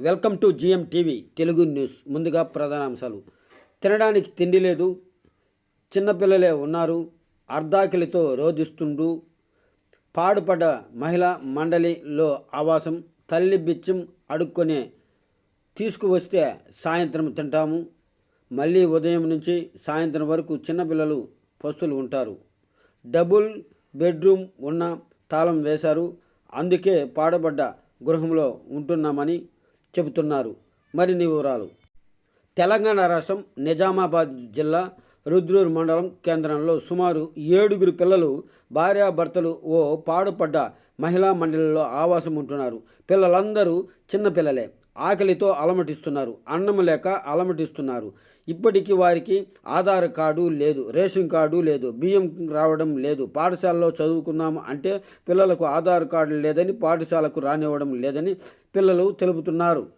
Welcome to GM TV Telugu news. ముందుగా ప్రధాన అంశాలు. తినడానికి తిండి లేదు. చిన్నపిల్లలే ఉన్నారు. అర్ధాకిలితో రోధిస్తుండు. పాడుపడ్డ మహిళా మండలిలో ఆవాసం తల్లి బిచ్చం అడుక్కొని తీసుకువస్తే సాయంత్రం తింటాము. మళ్ళీ ఉదయం నుంచి సాయంత్రం వరకు చిన్నపిల్లలు పస్తులు ఉంటారు. డబుల్ బెడ్రూమ్ ఉన్న తాళం వేశారు. అందుకే పాడబడ్డ గృహంలో ఉంటున్నామని చెబుతున్నారు. మరిన్ని వివరాలు. తెలంగాణ రాష్ట్రం నిజామాబాద్ జిల్లా రుద్రూరు మండలం కేంద్రంలో సుమారు ఏడుగురు పిల్లలు భార్యాభర్తలు ఓ పాడుపడ్డ మహిళా మండలిలో ఆవాసం ఉంటున్నారు. పిల్లలందరూ చిన్నపిల్లలే. ఆకలితో అలమటిస్తున్నారు అన్నం లేక అలమటిస్తున్నారు. ఇప్పటికీ వారికి ఆధార్ కార్డు లేదు రేషన్ కార్డు లేదు బియ్యం రావడం లేదు పాఠశాలలో చదువుకున్నాము అంటే పిల్లలకు ఆధార్ కార్డు లేదని పాఠశాలకు రానివ్వడం లేదని పిల్లలు తెలుపుతున్నారు.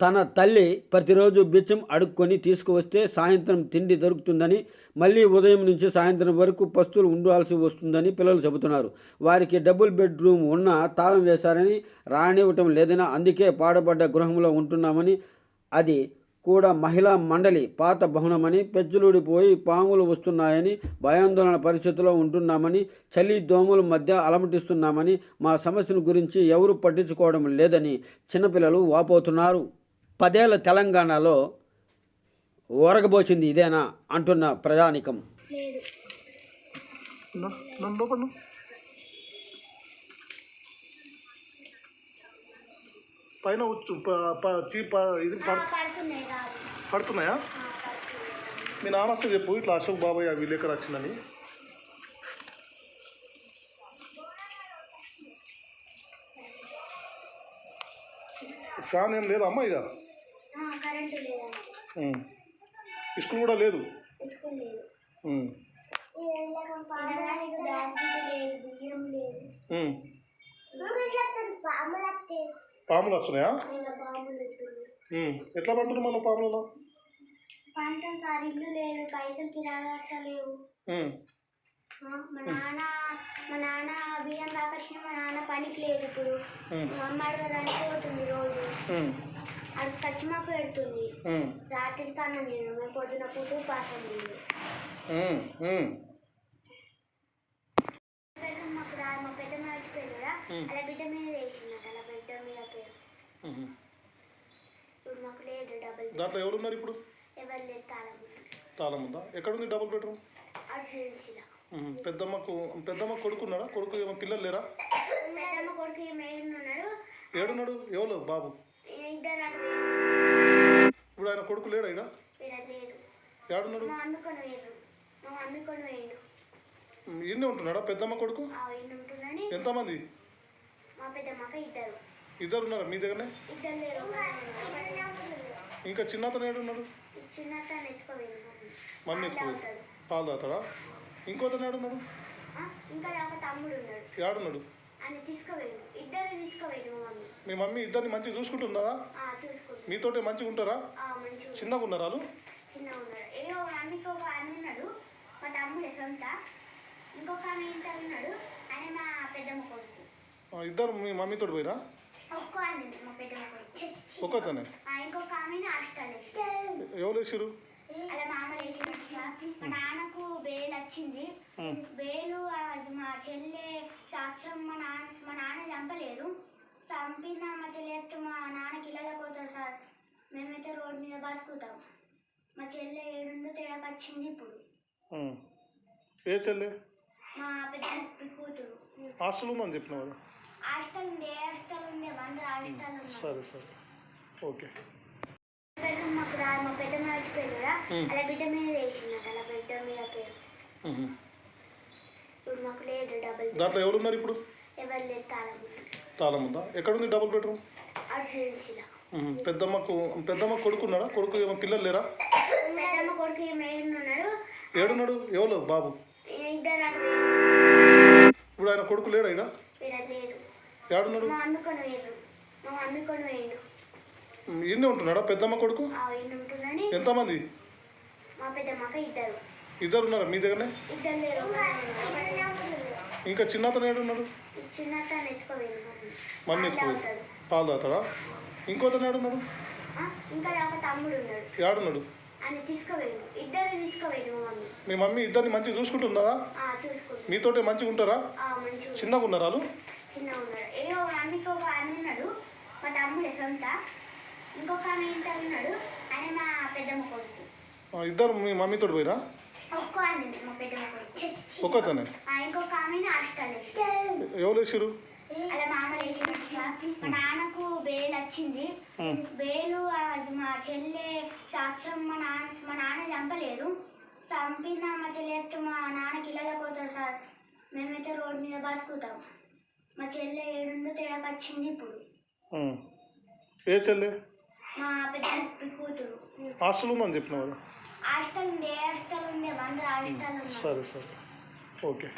తన తల్లి ప్రతిరోజు బిచ్చం అడుక్కొని తీసుకువస్తే సాయంత్రం తిండి దొరుకుతుందని మళ్ళీ ఉదయం నుంచి సాయంత్రం వరకు పస్తులు ఉండాల్సి వస్తుందని పిల్లలు చెబుతున్నారు. వారికి డబుల్ బెడ్రూమ్ ఉన్న తాళం వేశారని రానివ్వటం లేదని అందుకే పాడబడ్డ గృహంలో ఉంటున్నామని అది కూడా మహిళా మండలి పాత భవనమని పెచ్చులుడిపోయి పాములు వస్తున్నాయని భయాందోళన పరిస్థితిలో ఉంటున్నామని చలి దోమల మధ్య అలమటిస్తున్నామని మా సమస్యను గురించి ఎవరు పట్టించుకోవడం లేదని చిన్నపిల్లలు వాపోతున్నారు. పదేళ్ళ తెలంగాణలో ఓరగబోసింది ఇదేనా అంటున్న ప్రజానికం. పైన వచ్చు ప- ప- చీ ప- ఇది పడుతున్నాయి మీ నాన్న వస్తే చెప్పు ఇట్లా అశోక్ బాబాయ్ ఆ విలేకరు వచ్చిందని. ఫ్యాన్ ఏం లేదా అమ్మా ఇక ఆ, కరెంటు లేదండి. స్కూల్ కూడా లేదు? స్కూల్ లేదు. పాములు వస్తున్నాయా. ఎట్లా పడుతుంది మన పాములలో? పంట సరిగ్గా లేదు పైసలు తిరగలేవు మా నాన్న మా నాన్న బియ్యం కాకొచ్చిన మా నాన్న పనికి లేదు ఇప్పుడు. మా అమ్మ అడగడానికి పోతుంది రోజు. అది కచ్చిమాకు పెడుతుంది. రాత్రి కన్నా నేను మేము పొద్దున పూట పాసం లేదు ఉమ్. ఉమ్. బెడ్రూమ్ మాకు రా మా పెద్ద కదా. అలా బిడ్డ మీద వేసిందట అలా బిడ్డ మీద పేరు. ఇప్పుడు మాకు లేదు డబుల్ దాంట్లో ఎవరు ఉన్నారు ఇప్పుడు? ఎవరు లేదు తాళం తాళం ఉందా ఎక్కడుంది డబుల్ బెడ్రూమ్. పెద్దమ్మకు పెద్దమ్మ కొడుకున్నాడా? కొడుకు ఏమో పిల్లలు లేరా? పెద్దమ్మ కొడుకు మేలు ఉన్నాడు ఏడున్నాడు? ఎవరు? బాబు. ఇప్పుడు ఆయన కొడుకు లేడా లేదు ఏడున్నాడు. ఈయనే ఉంటున్నాడా? పెద్దమ్మ కొడుకు? ఎంతమంది? ఇద్దరు. ఉన్నారా మీ దగ్గరనే? ఇంకా చిన్నతను ఏడున్నాడు? మమ్మీ. పాలు తాగుతాడా. ఇంకోతను ఏడున్నాడు? ఏడున్నాడు ఇద్దరు మా మమ్మీ. మీ మమ్మీ ఇద్దరిని మంచిగా చూసుకుంటుందా? ఆ, చూసుకుంటారు మీతోటే మంచిగా ఉంటారా? మంచిగా చిన్నగా ఉన్నారు వాళ్ళు? చిన్న ఉన్నాడు ఏ ఒక మమ్మీకి ఒక ఆయన ఉన్నాడు మా తమ్ముడే సొంత. ఇంకొక ఆమె ఇంత ఉన్నాడు ఆయన మా పెద్దమ్మ కొడుకు. ఆ, ఇద్దరు మీ మమ్మీతోటి పోయిరా? ఒక్క ఆయన ఉంది, మా పెద్దమ్మ కొడుకు. ఒక్కతనే? ఆ, ఇంకొక హాస్టల్ ఎవరు వేసిరు అలా మామ వేసినట్టు సార్ మా నాన్నకు బేలు వచ్చింది. బేలు అది మా చెల్లె సాక్ష్యం మా నాన్న మా నాన్న చంపలేదు. చంపిన మా చెల్లె మా నాన్నకి ఇళ్ళకి పోతారు సార్. మేమైతే రోడ్డు మీద బతుకుతాం. మా చెల్లె ఏడుందో తేడాకి వచ్చింది ఇప్పుడు. ఏ చెల్లి? మా పెద్ద కూతురు. హాస్టల్ ఉందని చెప్పిన హాస్టల్ ఉంది ఏ హాస్టల్ ఉంది అందరూ హాస్టల్ సరే సరే. ఓకే. మా పెద్ద ఉమ్. అలా బిడ్డ మీద వేసిందట అలా బిడ్డ మీద. ఇప్పుడు మాకు లేదు డబుల్ దాంట్లో ఎవరు ఉన్నారు ఇప్పుడు? ఎవరు లేదు తాళం తాళం ఉందా ఎక్కడుంది డబుల్ బెడ్రూమ్. పెద్దమ్మకు పెద్దమ్మ కొడుకున్నాడా కొడుకు ఏమో పిల్లలు లేరా? పెద్దమ్మ కొడుకు ఏడున్నాడు. ఎవరు? బాబు. ఇప్పుడు ఆయన కొడుకు లేడా ఇక ఇక్కడ ఏడున్నాడు. ఈయనే ఉంటున్నాడా పెద్దమ్మ కొడుకు? ఎంతమంది? మా పెద్దమ్మక ఇద్దరు. ఇద్దరు ఉన్నారా మీ దగ్గరనే? ఇంకా చిన్నతను ఏడున్నాడు చిన్న మమ్మీ పాలు తాగుతాడా? ఇంకో ఏడున్నాడు ఉన్నాడు? ఏడున్నాడు మీ మమ్మీ ఇద్దరిని మంచిగా చూసుకుంటున్నారా మీతోటే మంచిగా ఉంటారా? చిన్నగా ఉన్నారా వాళ్ళు? మా తమ్ముడే సొంత ఇంకొక ఆమె ఇంత ఉన్నాడు ఆయన మా పెద్దమ్మ కొడుకు ఇద్దరు మీ మమ్మీతో పోయిరా? ఒక్కతనే ఇంకొక హాస్టల్ ఎవరు వేసిరు అలా మామ సార్ మా నాన్నకు బెయిల్ వచ్చింది. అది మా చెల్లె సాక్ష్యం మా నాన్న మా నాన్న చంపలేదు. చంపిన మా చెల్లె మా నాన్నకి ఇళ్ళలో పోతారు సార్. మేమైతే రోడ్డు మీద బతుకుతాం. మా చెల్లె ఏడుందో తేడాకి వచ్చింది ఇప్పుడు. ఏ చెల్లి? మా పెద్ద కూతురు. హాస్టల్ ఉందని చెప్పిన హాస్టల్ ఉంది హాస్టల్ ఉంది అందరూ హాస్టల్ సరే సరే. ఓకే.